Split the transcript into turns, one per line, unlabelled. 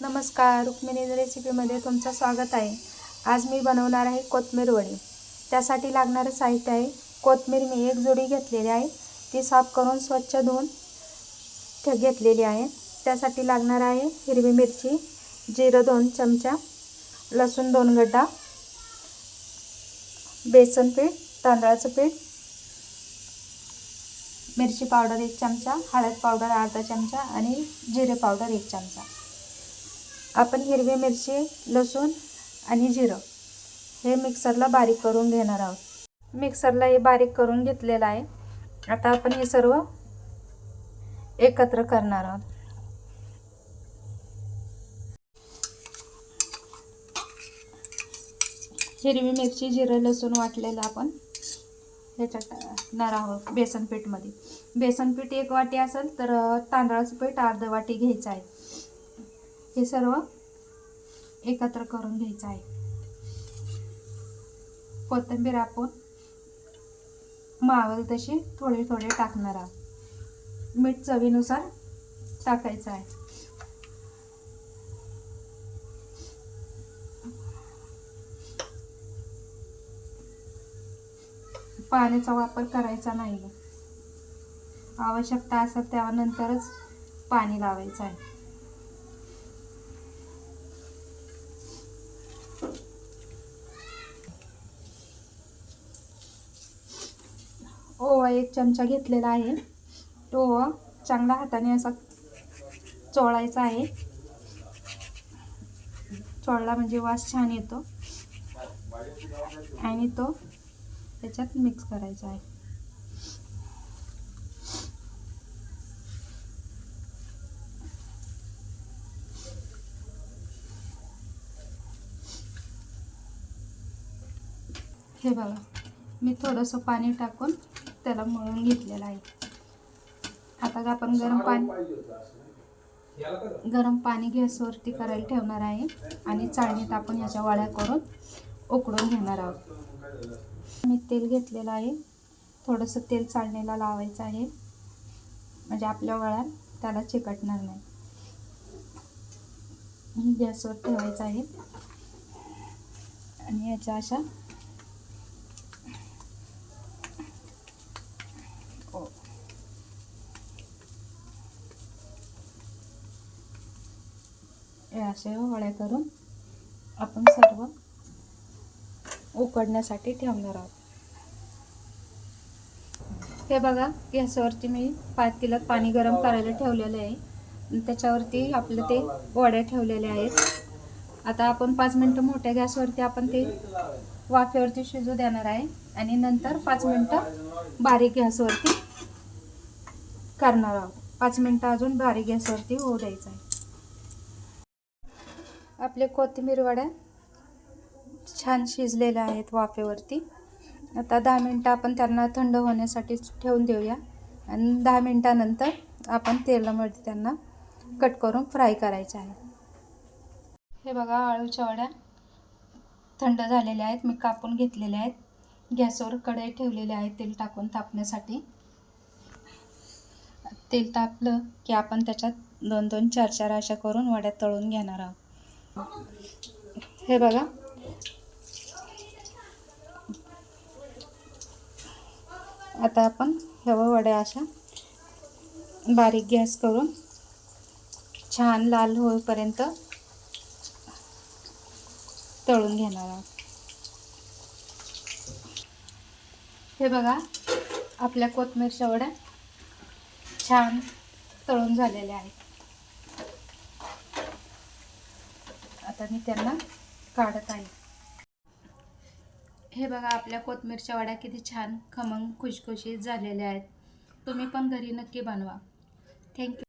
नमस्कार रुक्मिणी रेसिपीमध्ये तुमचं स्वागत आहे. आज मी बनवणार आहे कोथमीर वडी. त्यासाठी लागणारं साहित्य आहे कोथमीर मी एक जोडी घेतलेली आहे. ती साफ करून स्वच्छ धुवून ठे घेतलेली आहे. त्यासाठी लागणार आहे हिरवी मिरची जिरं दोन चमचा लसूण दोन गड्डा बेसन पीठ तांदळाचं पीठ मिरची पावडर एक चमचा हळद पावडर अर्धा चमचा आणि जिरे पावडर एक चमचा. आपण हिरवी मिरची लसूण आणि जिरं हे मिक्सरला बारीक करून घेणार आहोत. मिक्सरला हे बारीक करून घेतलेलं आहे. आता आपण हे सर्व एकत्र करणार आहोत. हिरवी मिरची जिरं लसूण वाटलेलं आपण ह्याच्यात टाकणार आहोत बेसन पीठमध्ये. बेसन पीठ एक वाटी असेल तर तांदळाचं पीठ अर्ध वाटी घ्यायचं आहे. हे सर्व एकत्र करून घ्यायचं आहे. कोथिंबीर आपण मावल तशी थोडे थोडे टाकणार आहोत. मीठ चवीनुसार टाकायचं आहे. पाण्याचा वापर करायचा नाही आवश्यकता असेल त्यानंतरच पाणी लावायचं आहे. ओवा एक चमचा घेतलेला आहे. तो ओवा चांगला हाताने असा चोळायचा आहे. चोळला म्हणजे वास छान येतो. आणि तो त्याच्यात मिक्स करायचा आहे. हे बघा मी थोडंसं पाणी टाकून त्याला मळून घेतलेलं आहे. आता आपण गरम पाणी गरम पाणी गॅसवरती करायला ठेवणार आहे आणि चाळणीत आपण ह्याच्या वड्या करून उकडून घेणार आहोत. मी तेल घेतलेलं आहे. थोडंसं तेल चाळणीला लावायचं आहे. म्हणजे आपल्या वळ्यात त्याला चिकटणार नाही. गॅसवर ठेवायचं आहे. आणि याच्या अशा हे असे वड्या करून आपण सर्व उकडण्यासाठी ठेवणार आहोत. हे बघा गॅसवरती मी पाच किलो पाणी गरम करायला ठेवलेलं आहे. त्याच्यावरती आपलं ते वड्या ठेवलेल्या आहेत. आता आपण पाच मिनटं मोठ्या गॅसवरती आपण ते वाफेवरती शिजू देणार आहे. आणि नंतर पाच मिनटं बारीक गॅसवरती करणार आहोत. पाच मिनटं अजून बारीक गॅसवरती होऊ द्यायचं आहे. आपले कोथिंबीर वड्या छान शिजलेल्या आहेत वाफेवरती. आता दहा मिनटं आपण त्यांना थंड होण्यासाठी ठेवून देऊया. आणि दहा मिनटानंतर आपण तेलामध्ये त्यांना कट करून फ्राय करायचे आहे. हे बघा आळूच्या वड्या थंड झालेल्या आहेत. मी कापून घेतलेल्या आहेत. गॅसवर कढई ठेवलेले आहेत तेल टाकून तापण्यासाठी. तेल तापलं की आपण त्याच्यात दोन दोन चार चार अशा करून वड्या तळून घेणार आहोत. हे बघा. आता आपण ह्या वड्या अशा बारीक गॅस करून छान लाल होईपर्यंत तळून घेणार आहोत. हे बघा आपल्या कोथमीरच्या वड्या छान तळून झालेल्या आहेत. आता मी त्यांना काढत आहे. हे बघा आपल्या कोथमीरच्या वड्या किती छान खमंग खुशखुशीत झालेल्या आहेत. तुम्ही पण घरी नक्की बनवा. थँक्यू